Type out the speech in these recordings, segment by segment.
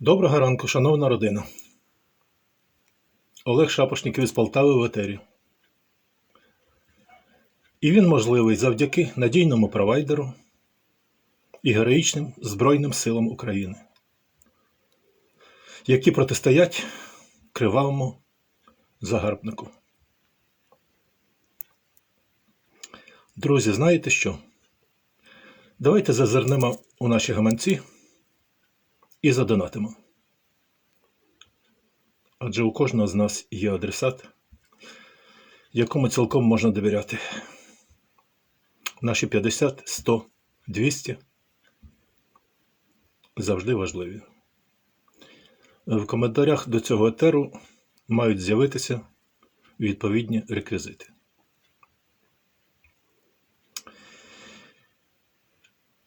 Доброго ранку, шановна родина. Олег Шапошників із Полтави в етері. І він можливий завдяки надійному провайдеру і героїчним Збройним силам України, які протистоять кривавому загарбнику. Друзі, знаєте що? Давайте зазирнемо у наші гаманці і задонатимо. Адже у кожного з нас є адресат, якому цілком можна довіряти. Наші 50, 100, 200 завжди важливі. В коментарях до цього етеру мають з'явитися відповідні реквізити.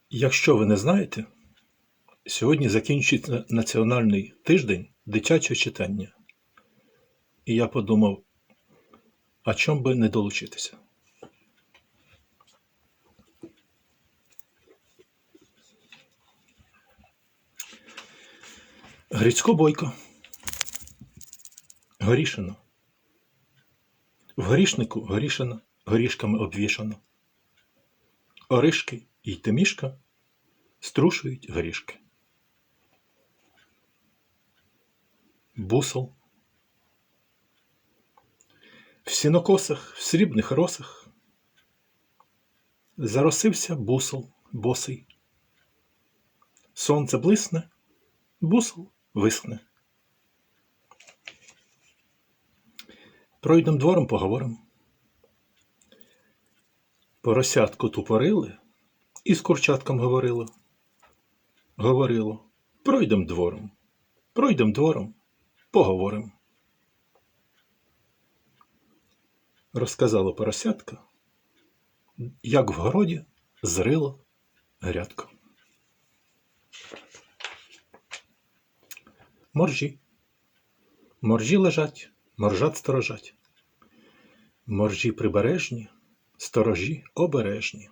Якщо ви не знаєте, Сьогодні закінчується національний тиждень дитячого читання. І я подумав, а чом би не долучитися? Грицько бойко. Горішино. В горішнику горішина горішками обвішано. Оришки і темішка струшують горішки. Бусол. В сінокосах, в срібних росах заросився бусол босий. Сонце блисне, бусол висхне. Пройдем двором поговорим. Поросятку тупорили і з курчатком говорило. Говорило, пройдем двором, пройдем двором. Поговоримо. Розказала поросятка, як в городі зрило грядко. Моржі. Моржі лежать, моржат сторожать. Моржі прибережні, сторожі обережні.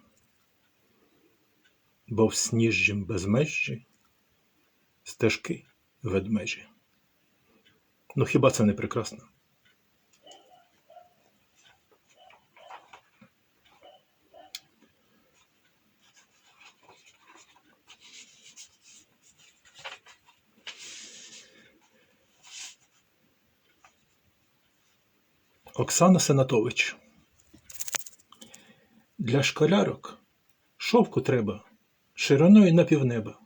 Бо в сніжжім безмежжі стежки ведмежі. Ну хіба це не прекрасно? Оксана Сенатович. Для школярок шовку треба шириною на півнеба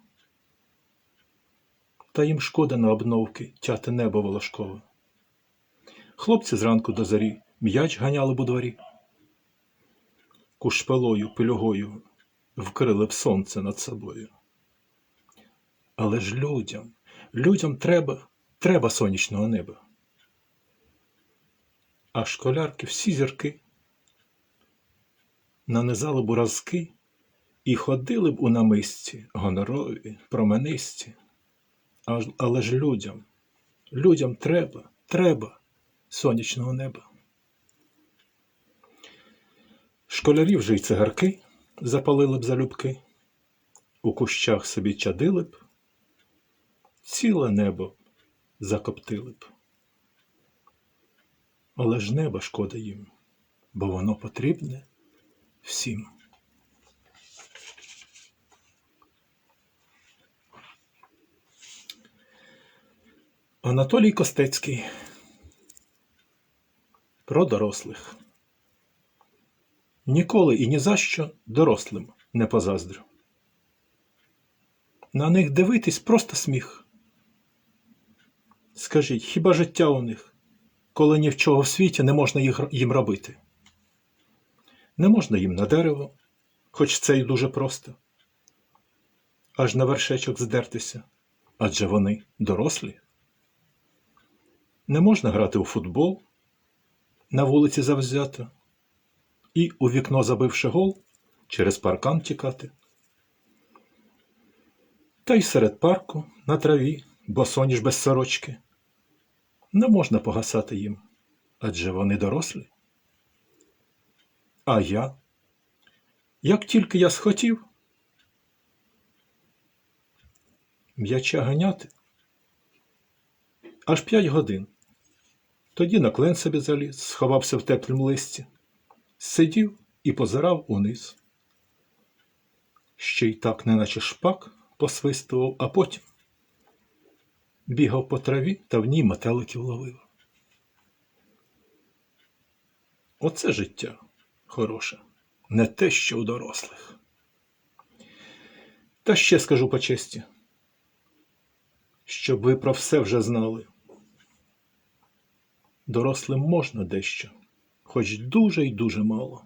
та їм шкода на обновки тяти небо волошкове. Хлопці зранку до зарі м'яч ганяли б у дворі. Кушпелою, пильогою вкрили б сонце над собою. Але ж людям, людям треба, треба сонячного неба. А школярки всі зірки нанизали б уразки і ходили б у намисті гонорові, променисті. Але ж людям, людям треба, треба сонячного неба. Школярі вже й цигарки запалили б залюбки, у кущах собі чадили б, ціле небо закоптили б. Але ж неба шкода їм, бо воно потрібне всім. Анатолій Костецький про дорослих. Ніколи і ні за що дорослим не позаздрю. На них дивитись просто сміх. Скажіть, хіба життя у них, коли ні в чого в світі не можна їм робити? Не можна їм на дерево, хоч це й дуже просто, аж на вершечок здертися, адже вони дорослі. Не можна грати у футбол на вулиці завзято і у вікно забивши гол, через паркан тікати. Та й серед парку на траві, босоніж без сорочки. Не можна погасати їм, адже вони дорослі. А я, як тільки я схотів, м'яча ганяти аж п'ять годин. Тоді на клен собі заліз, сховався в теплім листі, сидів і позирав униз. Ще й так, неначе шпак, посвистував, а потім бігав по траві та в ній метеликів ловив. Оце життя хороше, не те, що у дорослих. Та ще скажу по честі, щоб ви про все вже знали. Дорослим можна дещо, хоч дуже й дуже мало.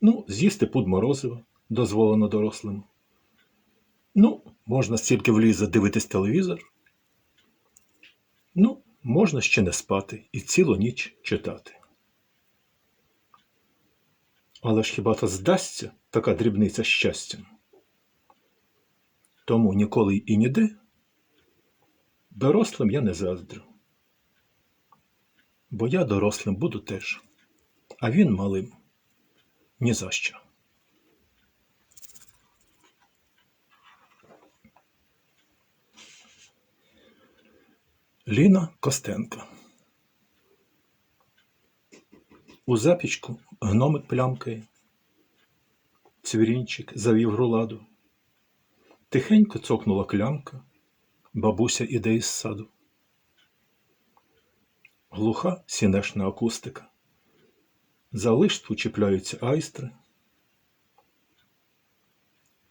Ну, з'їсти пуд морозива дозволено дорослим. Ну, можна стільки влізе дивитись телевізор. Ну, можна ще не спати і цілу ніч читати. Але ж хіба то здасться така дрібниця щастям? Тому ніколи і ніде дорослим я не заздрю. Бо я дорослим буду теж, а він малим ні за що. Ліна Костенко У запічку гномик плямкає, цвірінчик завів руладу. Тихенько цокнула клямка, бабуся іде із саду. Глуха сінешна акустика. За лиштву чіпляються айстри.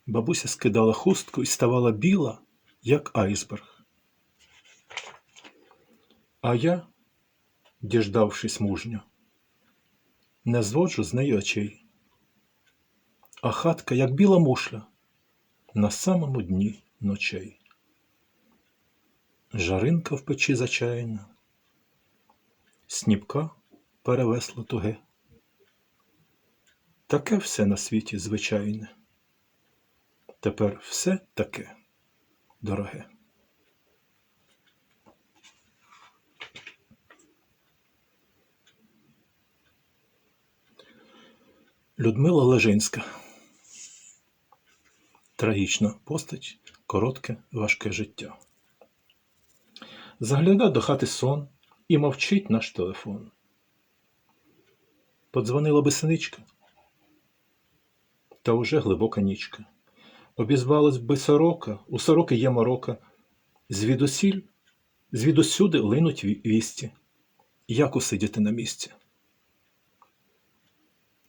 Бабуся скидала хустку і ставала біла, як айсберг. А я, діждавшись мужньо, не зводжу з неї очей. А хатка, як біла мушля, на самому дні ночей. Жаринка в печі зачаяна, сніпка перевесло туге. Таке все на світі звичайне. Тепер все таке дороге. Людмила Лежинська. Трагічна постать, коротке, важке життя. Загляда до хати сон і мовчить наш телефон. Подзвонила би синичка, та уже глибока нічка. Обізвалась би сорока, у сороки є морока, звідусіль, звідусюди линуть вісті, як усидіти на місці.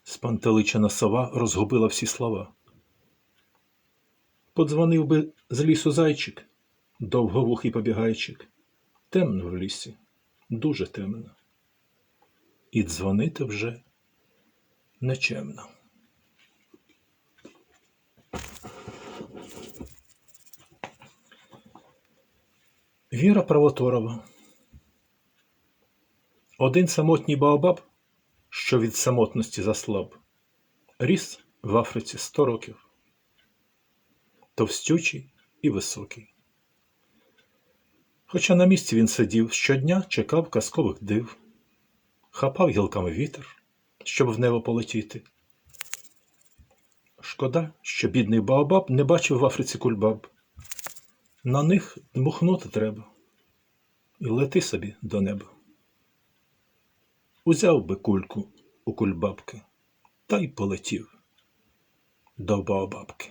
Спантеличена сова розгубила всі слова. Подзвонив би з лісу зайчик, довговухий побігайчик. Темно в лісі, дуже темно. І дзвонити вже нечемно. Віра Правоторова Один самотній Баобаб, що від самотності заслаб, ріс в Африці сто років. Товстючий і високий. Хоча на місці він сидів, щодня чекав казкових див, хапав гілками вітер, щоб в небо полетіти. Шкода, що бідний Баобаб не бачив в Африці кульбаб. На них дмухнути треба. І лети собі до неба. Узяв би кульку у кульбабки та й полетів до Баобабки.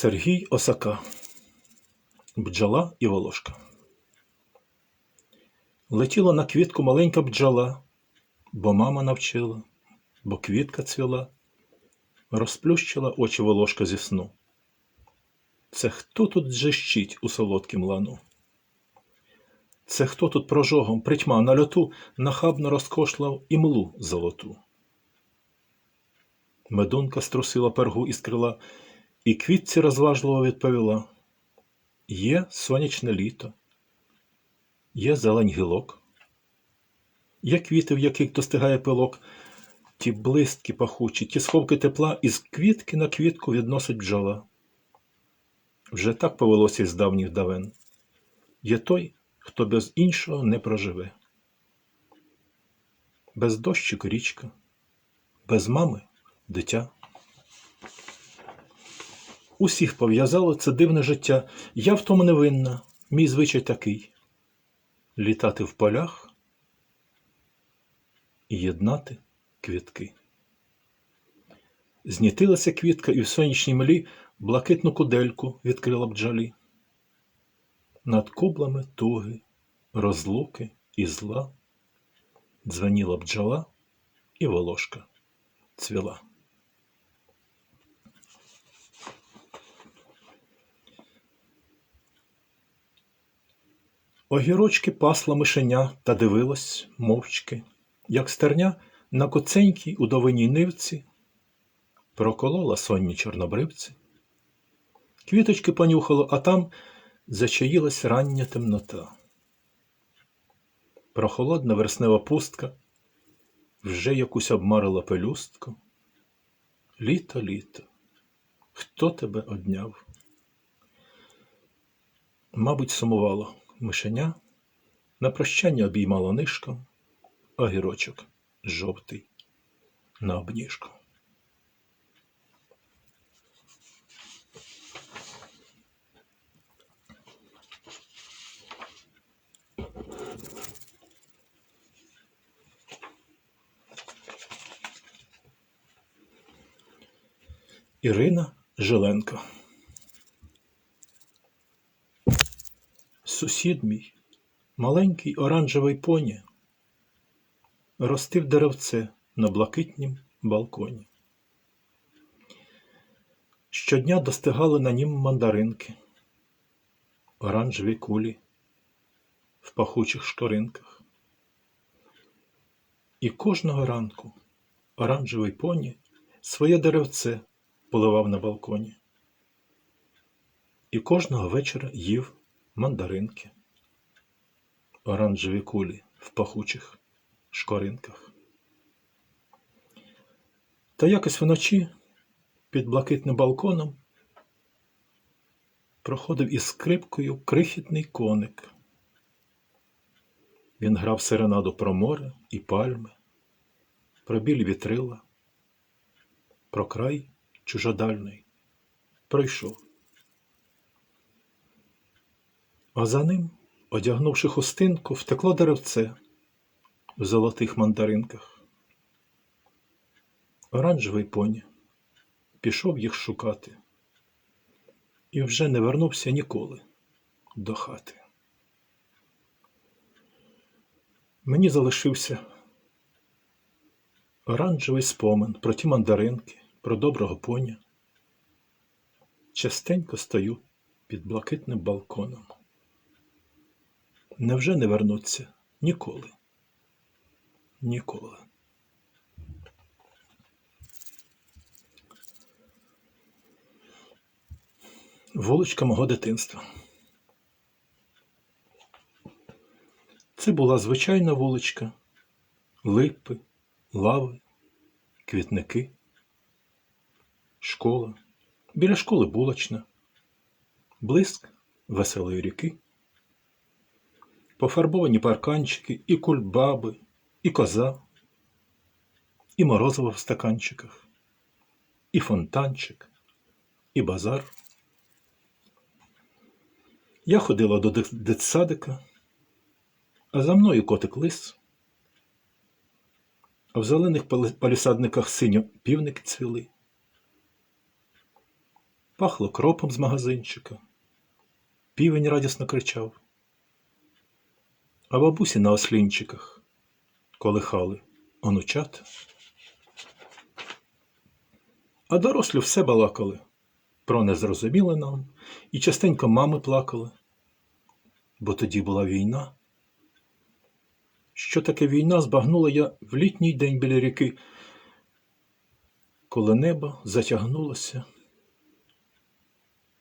Сергій Осака Бджола і волошка. Летіла на квітку маленька бджола, бо мама навчила, бо квітка цвіла, розплющила очі волошка зі сну. Це хто тут джищить у солодкім лану? Це хто тут прожогом, притьма на льоту нахабно розкошлав імлу золоту? Медунка струсила пергу із крила і квітці розважливо відповіла: Є сонячне літо, є зелень гілок, є квіти, в яких достигає пилок, ті блистки пахучі, ті сховки тепла із квітки на квітку відносить бджола. Вже так повелося із давніх давен. Є той, хто без іншого не проживе. Без дощику річка, без мами дитя. Усіх пов'язало це дивне життя. Я в тому не винна. Мій звичай такий літати в полях і єднати квітки. Знітилася квітка і в сонячній млі блакитну кудельку відкрила бджолі. Над кублами туги, розлуки і зла дзвеніла бджола і волошка цвіла. Огірочки пасла мишеня та дивилась мовчки, як стерня на коценькій удовиній нивці проколола сонні чорнобривці. Квіточки понюхало, а там зачаїлась рання темнота. Прохолодна верснева пустка вже якусь обмарила пелюстку. Літо, літо, хто тебе одняв? Мабуть, сумувало мишеня, на прощання обіймало нишком, огірочок жовтий на обніжку. Ірина Жиленко Сусід мій, маленький оранжевий поні, ростив деревце на блакитнім балконі. Щодня достигали на нім мандаринки, оранжеві кулі в пахучих шкоринках. І кожного ранку оранжевий поні своє деревце поливав на балконі. І кожного вечора їв мандаринки, оранжеві кулі в пахучих шкоринках. Та якось вночі під блакитним балконом проходив із скрипкою крихітний коник. Він грав серенаду про море і пальми, про білі вітрила, про край чужодальний пройшов. А за ним, одягнувши хустинку, втекло деревце в золотих мандаринках. Оранжевий поні пішов їх шукати і вже не вернувся ніколи до хати. Мені залишився оранжевий спомин про ті мандаринки, про доброго поня. Частенько стою під блакитним балконом невже не вернуться ніколи? Ніколи. Вуличка мого дитинства. Це була звичайна вуличка, липи, лави, квітники, школа, біля школи булочна, блиск веселої ріки пофарбовані парканчики, і кульбаби, і коза, і морозиво в стаканчиках, і фонтанчик, і базар. Я ходила до дитсадика, а за мною котик лис, а в зелених палісадниках синьо півники цвіли. Пахло кропом з магазинчика, півень радісно кричав а бабусі на ослінчиках колихали онучат. А дорослі все балакали про незрозуміле нам, і частенько мами плакали, бо тоді була війна. Що таке війна збагнула я в літній день біля ріки, коли небо затягнулося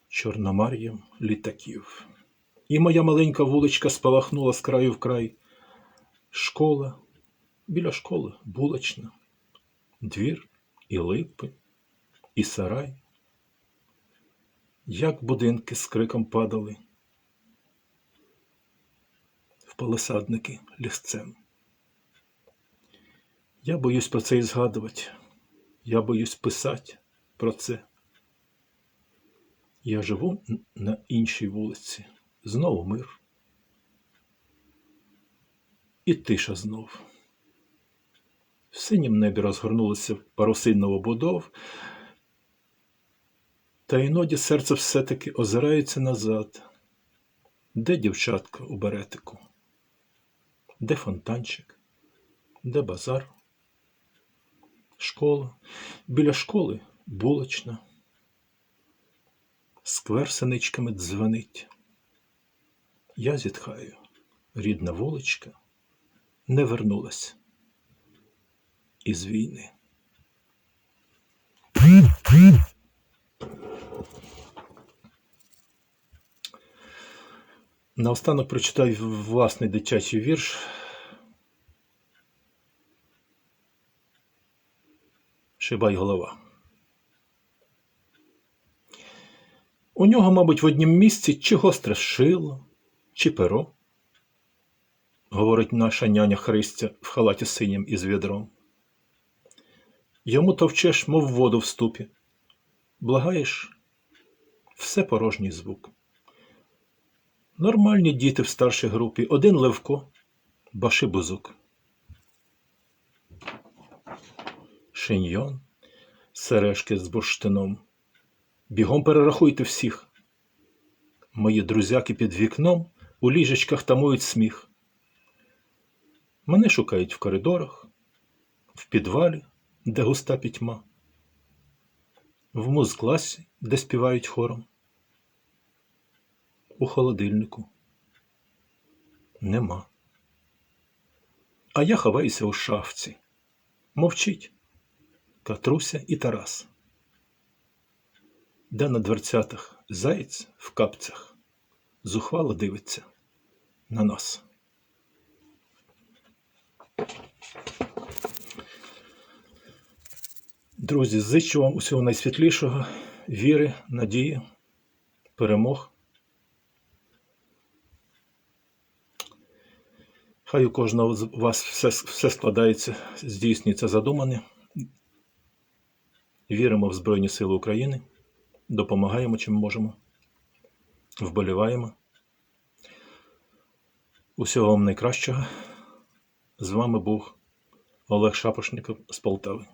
чорномар'ям літаків. І моя маленька вуличка спалахнула з краю в край. Школа, біля школи булочна, двір і липи, і сарай. Як будинки з криком падали, в палисадники лісцем. Я боюсь про це і згадувати, я боюсь писати про це. Я живу на іншій вулиці. Знову мир. І тиша знов. В синім небі розгорнулися паруси новобудов, та іноді серце все-таки озирається назад. Де дівчатка у беретику? Де фонтанчик? Де базар? Школа. Біля школи булочна. Сквер синичками дзвонить. Я зітхаю. Рідна вуличка не вернулась із війни. Наостанок прочитаю власний дитячий вірш. Шибай голова. У нього, мабуть, в однім місці чи гостре шило, чи перо, говорить наша няня Христя в халаті синім із відром. Йому товчеш, мов воду в ступі. Благаєш, все порожній звук. Нормальні діти в старшій групі, один Левко, Башибузук. Шиньйон, сережки з бурштином. Бігом перерахуйте всіх. Мої друзяки під вікном у ліжечках тамують сміх. Мене шукають в коридорах, в підвалі, де густа пітьма, в музкласі, де співають хором. У холодильнику нема. А я ховаюся у шафці. Мовчить Катруся і Тарас. Де на дверцятах заєць в капцях зухвало дивиться на нас. Друзі, зичу вам усього найсвітлішого, віри, надії, перемог. Хай у кожного з вас все, все складається, здійснюється задумане. Віримо в Збройні Сили України, допомагаємо чим можемо, вболіваємо. Усього вам найкращого. З вами був Олег Шапошников з Полтави.